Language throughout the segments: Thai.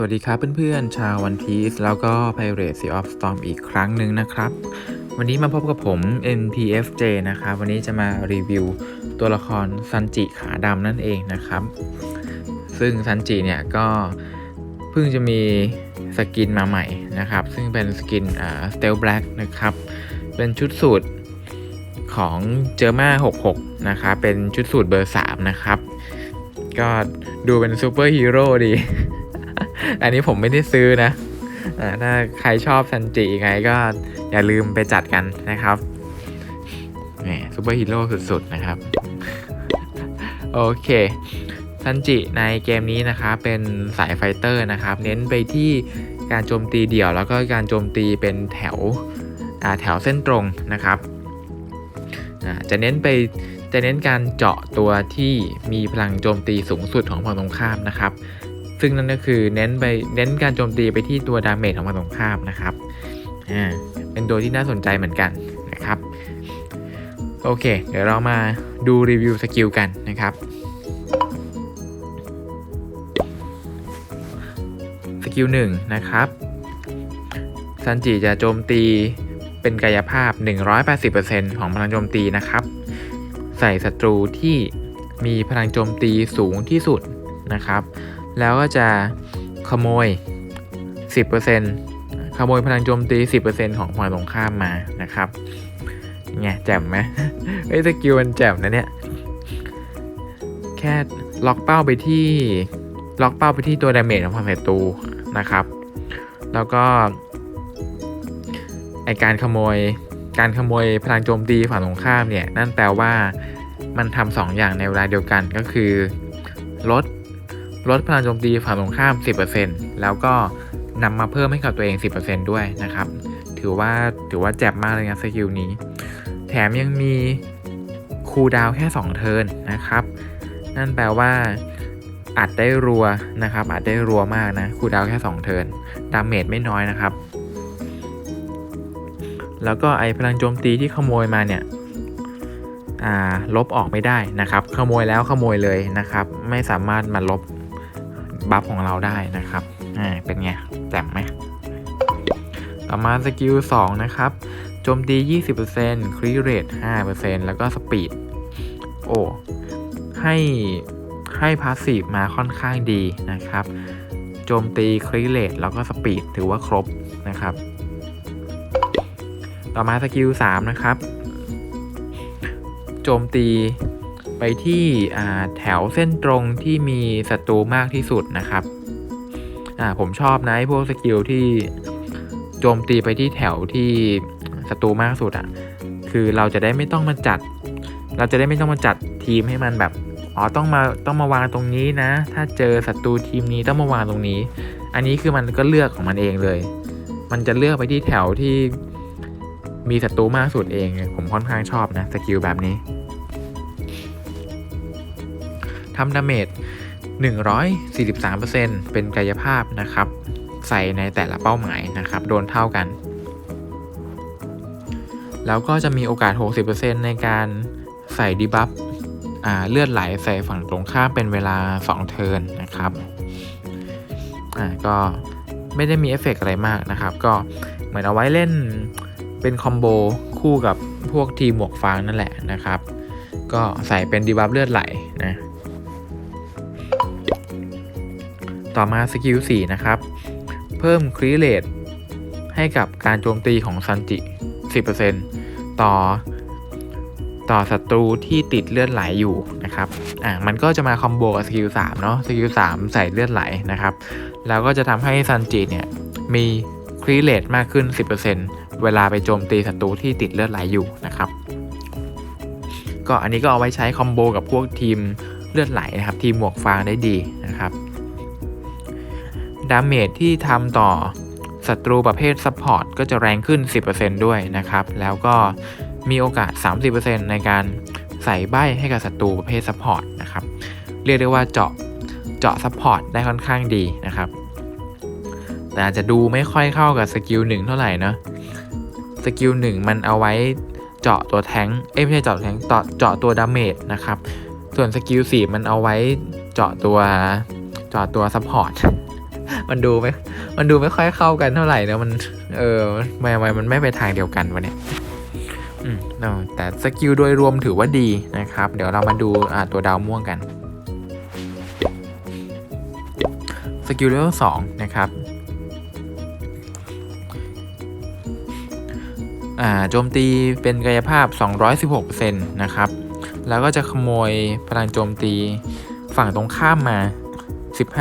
สวัสดีครับเพื่อนๆ ชาววันพีซแล้วก็ Pirate Sea of Storm อีกครั้งหนึ่งนะครับ วันนี้มาพบกับผม NPFJ นะครับ วันนี้จะมารีวิวตัวละครซันจิขาดำนั่นเองนะครับ ซึ่งซันจิเนี่ยก็เพิ่งจะมีสกินมาใหม่นะครับ ซึ่งเป็นสกินอ่า Steel Black นะครับ เป็นชุดสูตรของเจอมา66 นะครับ เป็นชุดสูตรเบอร์ 3 นะครับ ก็ดูเป็นซูเปอร์ฮีโร่ดี อันนี้ผมไม่ได้ซื้อนะถ้าใครชอบซันจิยังไงก็อย่าลืมไปจัดกันนะครับแหมซูเปอร์ฮีโร่สุดๆนะครับ โอเคซันจิในเกมนี้นะครับเป็นสายไฟเตอร์นะครับ เน้นไปที่การโจมตีเดี่ยวแล้วก็การโจมตีเป็นแถวแถวเส้นตรงนะครับจะเน้นไปจะเน้นการเจาะตัวที่มีพลังโจมตีสูงสุดของฝั่งตรงข้ามนะครับ ซึ่งนั่นก็คือเน้นไปเน้นการโจมตีไปที่ตัวดาเมจของฝั่งตรงข้ามนะครับอ่าเป็นตัวที่น่าสนใจเหมือนกันนะครับโอเค เดี๋ยวเรามาดูรีวิวสกิลกันนะครับสกิลหนึ่งนะครับซันจิจะโจมตีเป็นกายภาพ 180%ของพลังโจมตีนะครับ ใส่ศัตรูที่มีพลังโจมตีสูงที่สุดนะครับ แล้วก็จะขโมย 10%ขโมยพลังโจมตี 10%ของฝ่ายตรงข้ามมานะครับไงแจ่มไหมเฮ้ยสกิลมันแจ่มนะเนี่ย แค่ล็อกเป้าไปที่ล็อกเป้าไปที่ตัวดาเมจของฝั่งศัตรูนะครับ แล้วก็ไอการขโมยการขโมยพลังโจมตีฝั่งตรงข้ามเนี่ย นั่นแปลว่ามันทำสองอย่างในเวลาเดียวกันก็คือ ลด ลดพลังโจมตีฝั่งตรงข้าม 10%แล้วก็นำมาเพิ่มให้กับตัวเอง 10%ด้วยนะครับ ถือว่าถือว่าแจ่มมากเลยนะสกิลนี้ แถมยังมีคูลดาวแค่ 2 เทิร์นนะครับ นั่นแปลว่าอัดได้รัวนะครับอัดได้รัวมากนะคูลดาวแค่ 2 เทิร์นดาเมจไม่น้อยนะครับ แล้วก็ไอพลังโจมตีที่ขโมยมาเนี่ยลบออกไม่ได้นะครับ ขโมยแล้วขโมยเลยนะครับ ไม่สามารถมาลบ บัฟของเราได้นะครับ อ่า เป็นไงแจ่มไหมต่อมาสกิล2นะครับ โจมตี 20%ครีเรท5%แล้วก็สปีด โอ้ ให้ให้พาสซีฟมาค่อนข้างดีนะครับ โจมตีครีเรทแล้วก็สปีดถือว่าครบนะครับ ต่อมาสกิล3นะครับ โจมตี ไปที่แถวเส้นตรงที่มีศัตรูมากที่สุดนะครับอ่าผมชอบนะไอพวกสกิลที่โจมตีไปที่แถวที่ศัตรูมากสุดอะ่ะ คือเราจะได้ไม่ต้องมาจัด เราจะได้ไม่ต้องมาจัดทีมให้มันแบบ อ๋อ ต้องมา ต้องมาวางตรงนี้นะ ถ้าเจอศัตรูทีมนี้ต้องมาวางตรงนี้ อันนี้คือมันก็เลือกของมันเองเลย มันจะเลือกไปที่แถวที่มีศัตรูมากสุดเอง ผมค่อนข้างชอบนะสกิลแบบนี้ ทำดาเมจ 143%เป็นกายภาพนะครับ ใส่ในแต่ละเป้าหมายนะครับ โดนเท่ากัน แล้วก็จะมีโอกาส 60%ในการใส่ดีบัฟเลือดไหลใส่ฝั่งตรงข้ามเป็นเวลา 2 เทิร์นนะครับอ่าก็ไม่ได้มีเอฟเฟกอะไรมากนะครับ ก็เหมือนเอาไว้เล่นเป็นคอมโบคู่กับพวกทีมหมวกฟางนั่นแหละนะครับ ก็ใส่เป็นดีบัฟเลือดไหลนะ ต่อมาสกิล4นะครับ เพิ่มครีเลตให้กับการโจมตีของซันจิ 10%ต่อ ต่อศัตรูที่ติดเลือดไหลอยู่นะครับ อ่ามันก็จะมาคอมโบกับสกิล3เนาะ สกิล3ใส่เลือดไหลนะครับ แล้วก็จะทำให้ซันจิเนี่ยมีครีเลตมากขึ้น 10%เวลาไปโจมตีศัตรูที่ติดเลือดไหลอยู่นะครับก็อันนี้ก็เอาไว้ใช้คอมโบกับพวกทีมเลือดไหลนะครับ ทีมหมวกฟางได้ดีนะครับ ดาเมจที่ทำต่อศัตรูประเภทซัพพอร์ตก็จะแรงขึ้น 10%ด้วยนะครับ แล้วก็มีโอกาส 30%ในการใส่ใบให้กับศัตรูประเภทซัพพอร์ตนะครับ เรียกได้ว่าเจาะเจาะซัพพอร์ตได้ค่อนข้างดีนะครับ แต่อาจจะดูไม่ค่อยเข้ากับสกิลหนึ่งเท่าไหร่นะสกิลหนึ่งมันเอาไว้เจาะตัวแทงเอ้ไม่ใช่เจาะแทงเจาะเจาะตัวดาเมจนะครับ ส่วนสกิลสี่มันเอาไว้เจาะตัวเจาะตัวซัพพอร์ต มันดูไม่มันดูไม่ค่อยเข้ากันเท่าไหร่นะมัน เออไมทำไม่มันไม่ไปทางเดียวกันวะเนี่ยอืมเอาแต่สกิลโดยรวมถือว่าดีนะครับ เดี๋ยวเรามาดูอ่าตัวดาวม่วงกันสกิลเลเวลสองนะครับโจมตีเป็นกายภาพ 216%นะครับ แล้วก็จะขโมยพลังโจมตีฝั่งตรงข้ามมา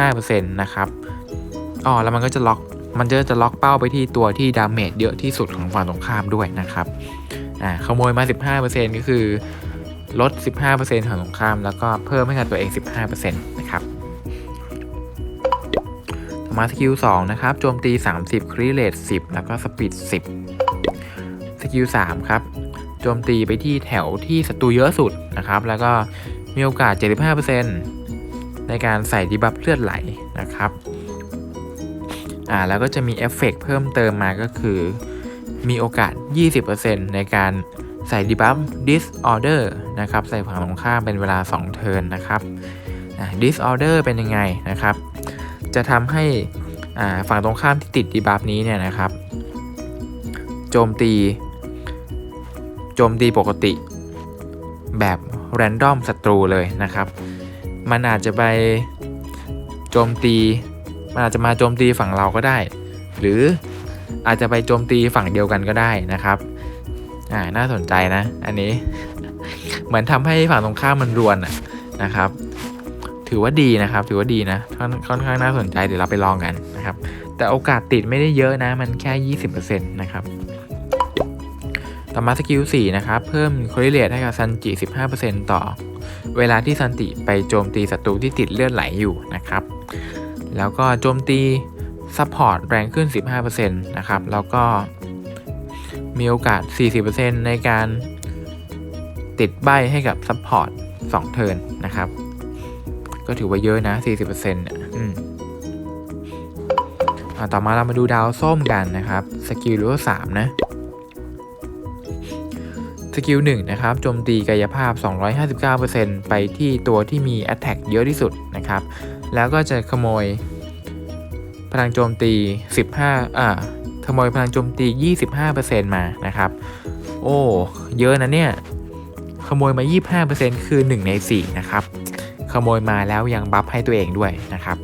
15%นะครับ อ๋อแล้วมันก็จะล็อกมันจะจะล็อกเป้าไปที่ตัวที่ดาเมจเยอะที่สุดของฝั่งตรงข้ามด้วยนะครับอ่าขโมยมา 15%ก็คือลด 15%ของตรงข้าม แล้วก็เพิ่มให้กับตัวเอง 15%นะครับต่อมาสกิล 2 นะครับ โจมตี 30 ครีเลต10 แล้วก็สปีด 10 สกิล 3 ครับ โจมตีไปที่แถวที่ศัตรูเยอะสุดนะครับ แล้วก็มีโอกาส 75%ในการใส่ดีบัฟเลือดไหลนะครับ อ่าแล้วก็จะมีเอฟเฟกเพิ่มเติมมาก็คือ มีโอกาส 20%ในการใส่ดีบัฟ disorder นะครับ ใส่ฝั่งตรงข้ามเป็นเวลา 2 เทิร์นนะครับอ่า disorder เป็นยังไงนะครับ จะทำให้อ่าฝั่งตรงข้ามที่ติดดีบัฟนี้เนี่ยนะครับ โจมตี โจมตีปกติแบบแรนดอมศัตรูเลยนะครับ มันอาจจะไปโจมตี มันอาจจะมาโจมตีฝั่งเราก็ได้ หรืออาจจะไปโจมตีฝั่งเดียวกันก็ได้นะครับอ่าน่าสนใจนะ อันนี้ เหมือนทำให้ฝั่งตรงข้ามมันรวนอะนะครับ ถือว่าดีนะครับ ถือว่าดีนะค่อนข้างน่าสนใจเดี๋ยวเราไปลองกันนะครับ แต่โอกาสติดไม่ได้เยอะนะ มันแค่ 20%นะครับต่อมาสกิล4นะครับ เพิ่มคอริเลตให้กับซันจิ 15%ต่อ เวลาที่ซันจิไปโจมตีศัตรูที่ติดเลือดไหลอยู่นะครับ แล้วก็โจมตีซัพพอร์ตแรงขึ้น 15%นะครับ แล้วก็มีโอกาส 40%ในการติดใบให้กับซัพพอร์ต2เทิร์นนะครับ ก็ถือว่าเยอะนะ 40%เนี่ยอืมอ่าต่อมาเรามาดูดาวส้มกันนะครับ สกิลเลเวล3นะสกิล1นะครับโจมตีกายภาพ 259%ไปที่ตัวที่มี Attack เยอะที่สุดนะครับ แล้วก็จะขโมยพลังโจมตี 15 อ่า ขโมยพลังโจมตี 25%มานะครับ โอ้ เยอะนะเนี่ย ขโมยมา 25%คือ 1 ใน 4 นะครับ ขโมยมาแล้วยังบัฟให้ตัวเองด้วยนะครับ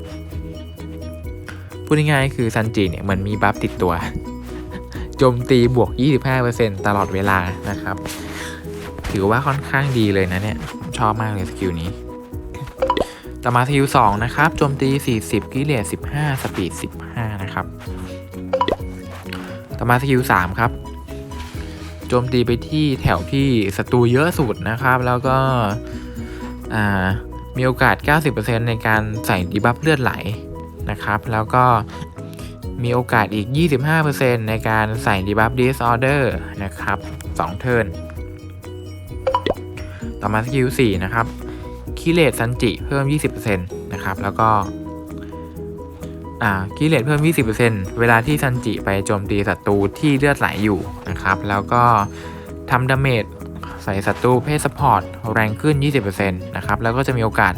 พูดง่ายๆคือซันจิเนี่ยเหมันมีบัฟติดตัว โจมตีบวก 25%ตลอดเวลานะครับ ถือว่าค่อนข้างดีเลยนะเนี่ย ชอบมากเลยสกิลนี้ ต่อมาสกิล2นะครับ โจมตี 40 กิเลส15 สปีด 15 นะครับ ต่อมาสกิล3ครับ โจมตีไปที่แถวที่ศัตรูเยอะสุดนะครับ แล้วก็มีโอกาส 90%ในการใส่ดีบัฟเลือดไหลนะครับ แล้วก็มีโอกาสอีก 25%ในการใส่ดีบัฟ disorder นะครับ2เทิร์น ต่อมาสกิล4นะครับ คิเลตซันจิเพิ่ม 20%นะครับ แล้วก็คิเลตเพิ่ม 20%เวลาที่ซันจิไปโจมตีศัตรูที่เลือดไหลอยู่นะครับ แล้วก็ทำดาเมจใส่ศัตรูเพศสปอร์ตแรงขึ้น 20%นะครับ แล้วก็จะมีโอกาส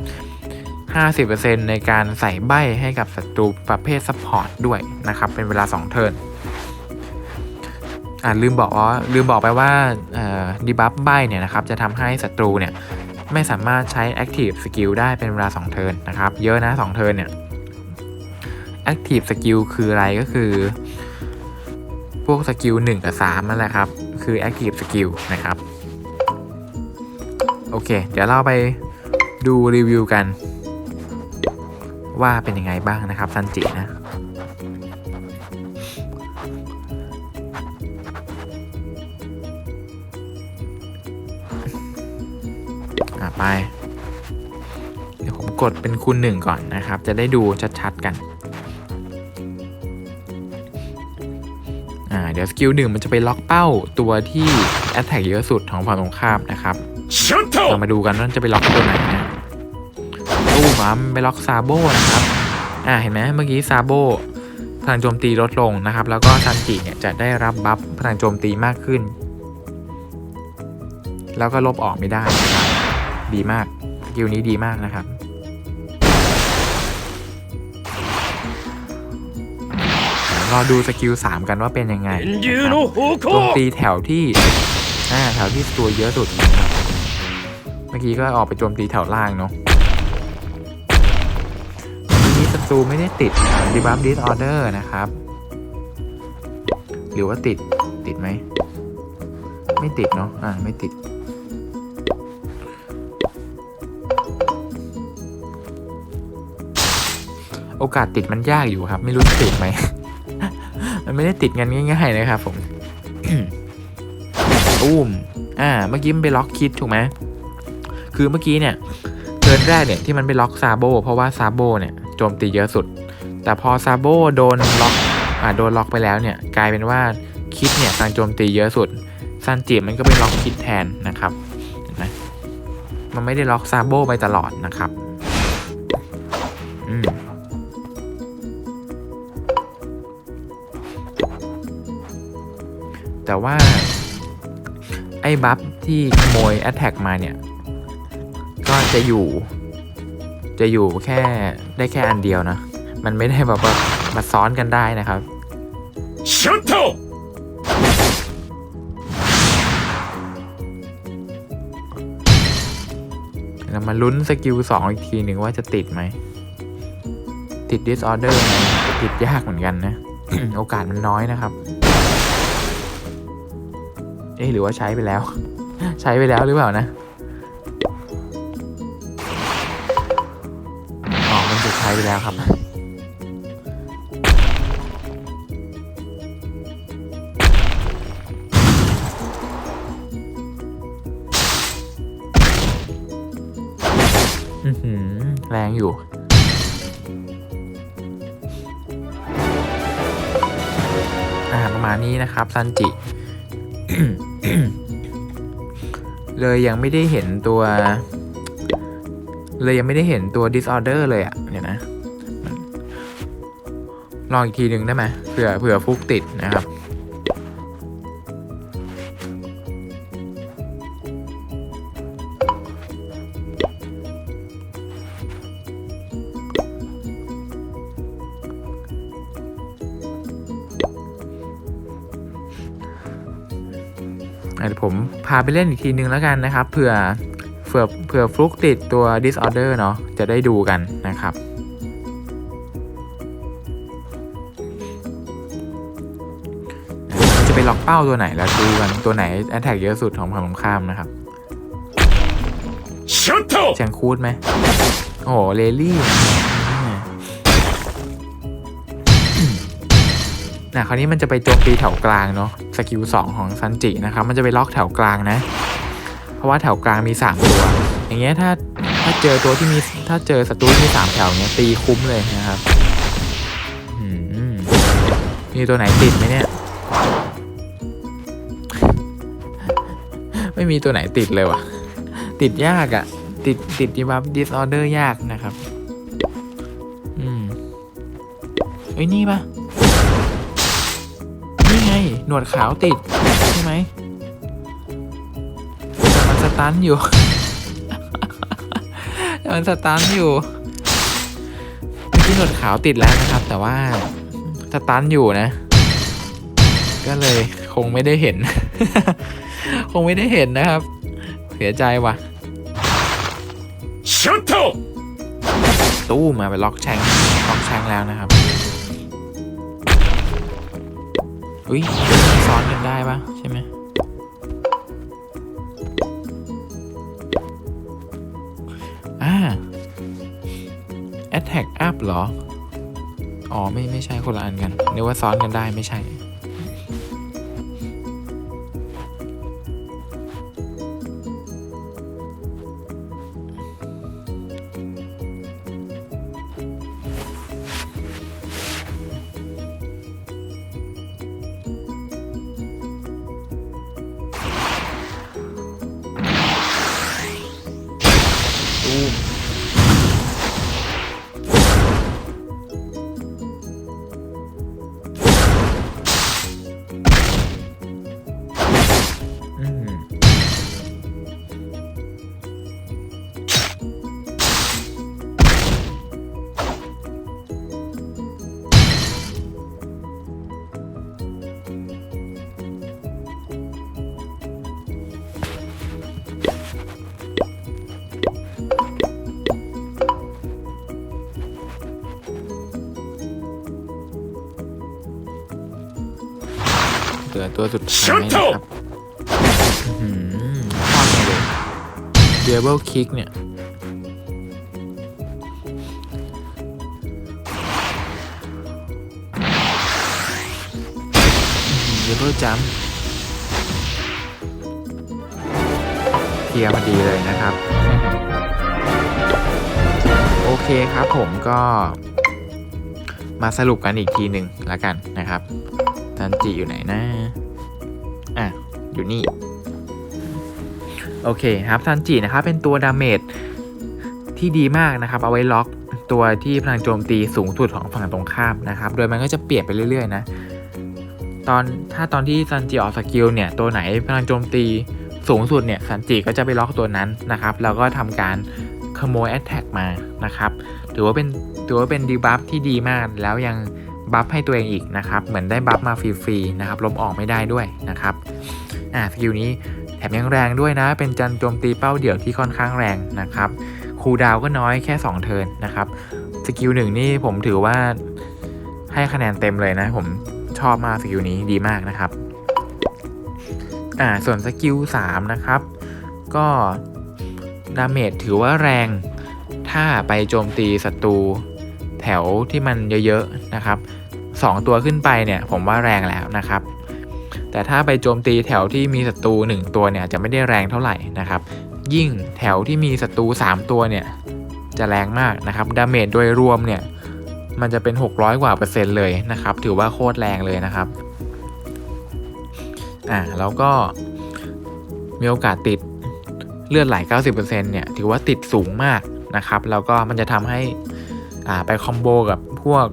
50%ในการใส่ใบให้กับศัตรูประเภทซัพพอร์ตด้วยนะครับ เป็นเวลา 2 เทิร์นอ่าลืมบอกว่าลืมบอกไปว่าดีบัฟใบเนี่ยนะครับ จะทำให้ศัตรูเนี่ย ไม่สามารถใช้ Active Skill ได้เป็นเวลา 2 เทิร์นนะครับ เยอะนะ 2 เทิร์นเนี่ย Active Skill คืออะไรก็คือ พวกสกิล1กับ3นั่นแหละครับ คือ Active Skill นะครับ โอเค เดี๋ยวเราไปดูรีวิวกัน ว่าเป็นยังไงบ้างนะครับซันจินะ ไป เดี๋ยวผมกดเป็นคูณหนึ่งก่อนนะครับ จะได้ดูชัดๆกัน อ่า เดี๋ยวสกิลหนึ่งมันจะไปล็อกเป้าตัวที่แอตแทกเยอะสุดของฝั่งตรงข้ามนะครับเรามาดูกันว่าจะไปล็อกตัวไหนนะตู้หมามันไปล็อกซาโบนะครับ อ่า เห็นไหมเมื่อกี้ซาโบพลังโจมตีลดลงนะครับ แล้วก็ซันจิเนี่ยจะได้รับบัฟพลังโจมตีมากขึ้น แล้วก็ลบออกไม่ได้นะครับ ดีมากกิลนี้ดีมากนะครับรอดูสกิล3กันว่าเป็นยังไงโจมตีแถวที่อ่าแถวที่ตัวเยอะสุด เมื่อกี้ก็ออกไปโจมตีแถวล่างเนาะทีนี้ศัตรูไม่ได้ติดดีบัฟดิสออเดอร์นะครับ หรือว่าติดติดไหม ไม่ติดเนาะอ่าไม่ติด อกาสติดมันยากอยู่ครับ ไม่รู้จะติดไหม มันไม่ได้ติดกันง่ายๆนะครับผมอุ้มอ่า เมื่อกี้มันไปล็อกคิดถูกไหมคือเมื่อกี้เนี่ยเทิร์นแรกเนี่ยที่มันไปล็อกซาโบเพราะว่าซาโบเนี่ยโจมตีเยอะสุด แต่พอซาโบโดนล็อกอ่าโดนล็อกไปแล้วเนี่ยกลายเป็นว่าคิดเนี่ยกำลังโจมตีเยอะสุดซันจิมันก็ไปล็อกคิดแทนนะครับเห็นไหมมันไม่ได้ล็อกซาโบไปตลอดนะครับ แต่ว่า ไอ้บัฟที่ขโมยแอตแทกมาเนี่ย ก็จะอยู่ จะอยู่แค่ได้แค่อันเดียวนะ มันไม่ได้แบบว่ามาซ้อนกันได้นะครับชุนโตเรามาลุ้นสกิลสองอีกทีหนึ่งว่าจะติดไหม ติดดิสออเดอร์ไหมติดยากเหมือนกันนะ โอกาสมันน้อยนะครับ เอ๊ะหรือว่าใช้ไปแล้ว ใช้ไปแล้วหรือเปล่านะอ๋อมันจะใช้ไปแล้วครับอือหือแรงอยู่อ่าประมาณนี้นะครับซันจิ เลยยังไม่ได้เห็นตัว เลยยังไม่ได้เห็นตัว disorder เลยอะ่ะเนี่ยนะลองอีกทีหนึ่งได้ไหมเผื่อเผื่อฟุกติดนะครับ ดี๋ยวผมพาไปเล่นอีกทีนึงแล้วกันนะครับเผื่อเผื่อเผื่อฟลุกติดตัว disorder เนาะจะได้ดูกันนะครับจะไปล็อกเป้าตัวไหนแล้วดูกันตัวไหนแอนแทกเยอะสุดของฝั่งตข้ามนะครับเสียงคูดไหมโอ้เลลี่ นะคราวนี้มันจะไปโจมตีแถวกลางเนาะสกิลสองของซันจินะครับมันจะไปล็อกแถวกลางนะ เพราะว่าแถวกลางมีสามตัว อย่างเงี้ยถ้าถ้าเจอตัวที่มีถ้าเจอศัตรูที่มีสามแถวเนี้ยตีคุ้มเลยนะครับมีตัวไหนติดไหมเนี่ย ไม่มีตัวไหนติดเลยว่ะ ติดยากอะ่ะ ติดติดดีบัฟดิสออเดอร์ยากนะครับ อืมเอ้ยนี่ปะนี่ไง หนวดขาวติด ใช่ไหมแต่มันสตันอยู่ แต่มันสตันอยู่ที่หนวดขาวติดแล้วนะครับ แต่ว่าสตันอยู่นะ ก็เลยคงไม่ได้เห็น คงไม่ได้เห็นนะครับ เสียใจว่ะตู้มาไปล็อกแชงล็อกแชงแล้วนะครับ อุ้ยซ้อนกันได้ปะใช่ไหมอ่า attack up เหรอ อ๋อ ไม่ ไม่ใช่คนละอันกันนึกว่าซ้อนกันได้ไม่ใช่ ตัวสุดท้ายนะครับอื้อหือชอบจังเลยเดเบิลคิกเนี่ย เดเบิลจัมเพียร์พอดีเลยนะครับ โอเคครับผมก็มาสรุปกันอีกทีหนึ่งแล้วกันนะครับ จันจิอยู่ไหนนะอะ อยู่นี่ โอเคครับซันจินะครับเป็นตัวดาเมจที่ดีมากนะครับ เอาไว้ล็อกตัวที่พลังโจมตีสูงสุดของฝั่งตรงข้ามนะครับ โดยมันก็จะเปลี่ยนไปเรื่อยๆนะตอนถ้าตอนที่ซันจิออกสกิลเนี่ยตัวไหนพลังโจมตีสูงสุดเนี่ยซันจิก็จะไปล็อกตัวนั้นนะครับ แล้วก็ทำการขโมยแอตแทกมานะครับถือว่าเป็นถือว่าเป็นดีบัฟที่ดีมากแล้วยังบัฟให้ตัวเองอีกนะครับ เหมือนได้บัฟมาฟรีๆนะครับลบออกไม่ได้ด้วยนะครับ อ่าสกิลนี้แถมยังแรงด้วยนะ เป็นจันโจมตีเป้าเดี่ยวที่ค่อนข้างแรงนะครับคูดาวก็น้อยแค่ 2 เทิร์นนะครับสกิลหนึ่งนี่ผมถือว่าให้คะแนนเต็มเลยนะ ผมชอบมากสกิลนี้ดีมากนะครับอ่าส่วนสกิล3นะครับ ก็ดาเมจถือว่าแรงถ้าไปโจมตีศัตรูแถวที่มันเยอะๆนะครับสองตัวขึ้นไปเนี่ยผมว่าแรงแล้วนะครับ แต่ถ้าไปโจมตีแถวที่มีศัตรู1ตัวเนี่ยจะไม่ได้แรงเท่าไหร่นะครับ ยิ่งแถวที่มีศัตรู3ตัวเนี่ยจะแรงมากนะครับดาเมจโดยรวมเนี่ยมันจะเป็น 600 กว่าเปอร์เซ็นต์เลยนะครับ ถือว่าโคตรแรงเลยนะครับอ่าแล้วก็มีโอกาสติดเลือดไหล 90%เนี่ยถือว่าติดสูงมากนะครับ แล้วก็มันจะทำให้อ่าไปคอมโบกับพวก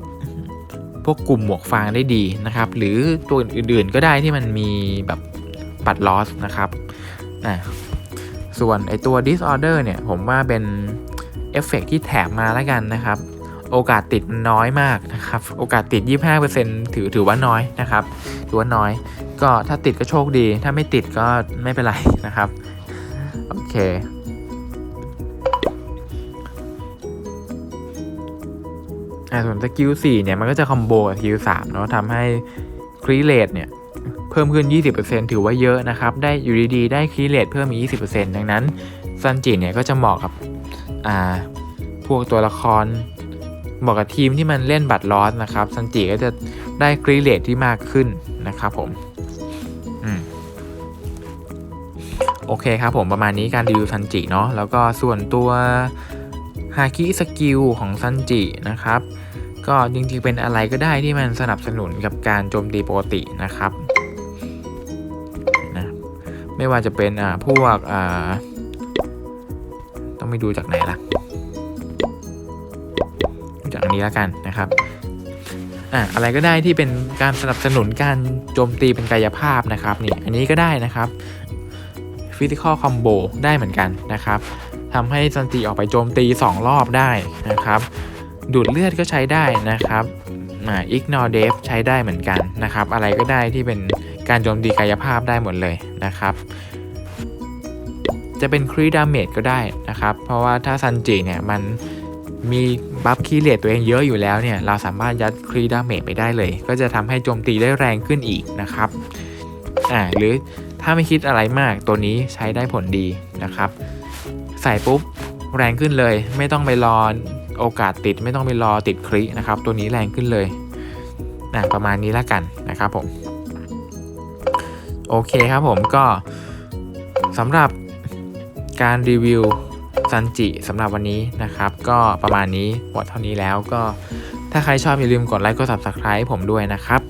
พวกกลุ่มหมวกฟางได้ดีนะครับ หรือตัวอื่นๆก็ได้ที่มันมีแบบปัดลอสนะครับอ่าส่วนไอตัว disorder เนี่ยผมว่าเป็นเอฟเฟกต์ที่แถมมาแล้วกันนะครับ โอกาสติดนน้อยมากนะครับ โอกาสติด 25%ถือถือว่าน้อยนะครับถือว่าน้อย ก็ถ้าติดก็โชคดี ถ้าไม่ติดก็ไม่เป็นไรนะครับ โอเค อ่าส่วนสกิล4เนี่ยมันก็จะคอมโบกับสกิล3เนาะทำให้ครีเลตเนี่ยเพิ่มขึ้น 20%ถือว่าเยอะนะครับ ได้อยู่ดีๆ ได้ครีเลตเพิ่มอีก 20%ดังนั้นซันจิเนี่ยก็จะเหมาะกับอ่าพวกตัวละครเหมาะกับทีมที่มันเล่นบัตรลอสนะครับซันจิก็จะได้ครีเลตที่มากขึ้นนะครับผมอืมโอเคครับผมประมาณนี้การรีวิวซันจิเนาะแล้วก็ส่วนตัว ฮาคิสกิลของซันจินะครับ ก็จริงๆเป็นอะไรก็ได้ที่มันสนับสนุนกับการโจมตีปกตินะครับนะไม่ว่าจะเป็นอ่าพวกอ่าต้องไม่ดูจากไหนล่ะจากอันนี้แล้วกันนะครับอะอะไรก็ได้ที่เป็นการสนับสนุนการโจมตีเป็นกายภาพนะครับนี่อันนี้ก็ได้นะครับฟิสิกอลคอมโบได้เหมือนกันนะครับ ทำให้ซันติออกไปโจมตี 2 รอบได้นะครับ ดูดเลือดก็ใช้ได้นะครับอิกนอร์เดฟใช้ได้เหมือนกันนะครับ อะไรก็ได้ที่เป็นการโจมตีกายภาพได้หมดเลยนะครับ จะเป็นครีดาเมจก็ได้นะครับ เพราะว่าถ้าซันจิเนี่ยมันมีบัฟคีเลตตัวเองเยอะอยู่แล้วเนี่ย เราสามารถยัดครีดาเมจไปได้เลย ก็จะทำให้โจมตีได้แรงขึ้นอีกนะครับอ่าหรือถ้าไม่คิดอะไรมากตัวนี้ใช้ได้ผลดีนะครับ ใส่ปุ๊บแรงขึ้นเลย ไม่ต้องไปรอโอกาสติดไม่ต้องไปรอติดครินะครับ ตัวนี้แรงขึ้นเลยนะประมาณนี้แล้วกันนะครับผม โอเคครับผมก็สำหรับการรีวิวซันจิสำหรับวันนี้นะครับ ก็ประมาณนี้หมดเท่านี้แล้วก็ถ้าใครชอบอย่าลืมกดไลค์กด subscribe ให้ผมด้วยนะครับ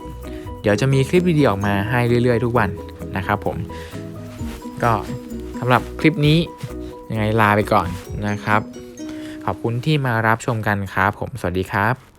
เดี๋ยวจะมีคลิปวิดีโอออกมาให้เรื่อยๆ ทุกวันนะครับผม ก็สำหรับคลิปนี้ ยังไงลาไปก่อนนะครับ ขอบคุณที่มารับชมกันครับผมสวัสดีครับ